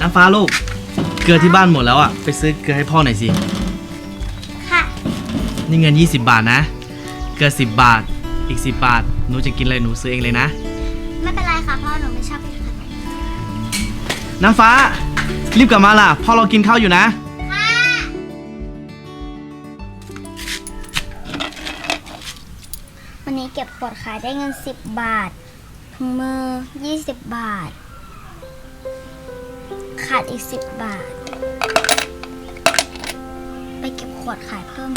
น้ำฟ้าลูก เกลือที่บ้านหมดแล้วอะไปซื้อเกลือให้พ่อหน่อยสิ ค่ะนี่เงิน 20 บาทนะ เกลือ 10 บาท อีก 10 บาท หนูจะกินอะไรหนูซื้อเองเลยนะ ไม่เป็นไรค่ะพ่อหนูไม่ชอบกินขนมน้ำฟ้า รีบกลับมาล่ะ พ่อเรากินข้าวอยู่นะ ค่ะวันนี้เก็บขวดขายได้เงิน 10 บาทถุงมือ 20 บาท ขาดอีก10บาท ไปเก็บขวดขายเพิ่ม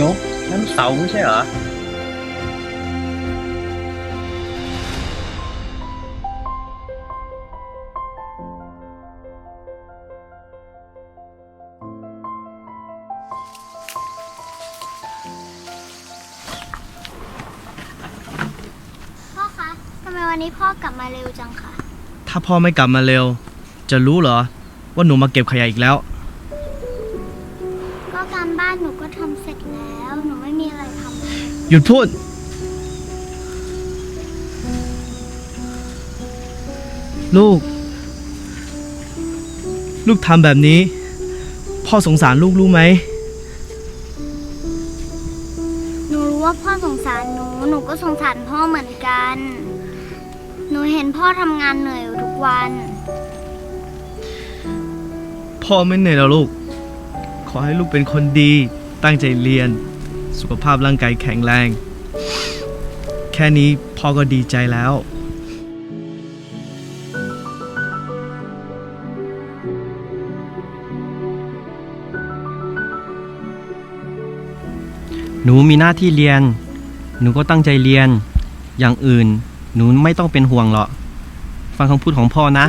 ยกนั่นเสาไม่ใช่เหรอพ่อคะทำไมวันนี้พ่อกลับมาเร็วจังคะถ้าพ่อไม่กลับมาเร็ว จะรู้เหรอ ว่าหนูมาเก็บขยะอีกแล้ว ก็การบ้านหนูก็ทำเสร็จแล้ว หนูไม่มีอะไรทำหยุดพูด ลูก ลูกทำแบบนี้ พ่อสงสารลูกรู้ไหม หนูรู้ว่าพ่อสงสารหนู หนูก็สงสารพ่อเหมือนกัน หนูเห็นพ่อทำงานเหนื่อยอยู่ทุกวัน พ่อไม่เหนื่อยแล้วลูก ขอให้ลูกเป็นคนดี ตั้งใจเรียน สุขภาพร่างกายแข็งแรง แค่นี้พ่อก็ดีใจแล้ว หนูมีหน้าที่เรียน หนูก็ตั้งใจเรียน อย่างอื่น หนูไม่ต้องเป็นห่วงหรอก ฟังคำพูดของพ่อนะ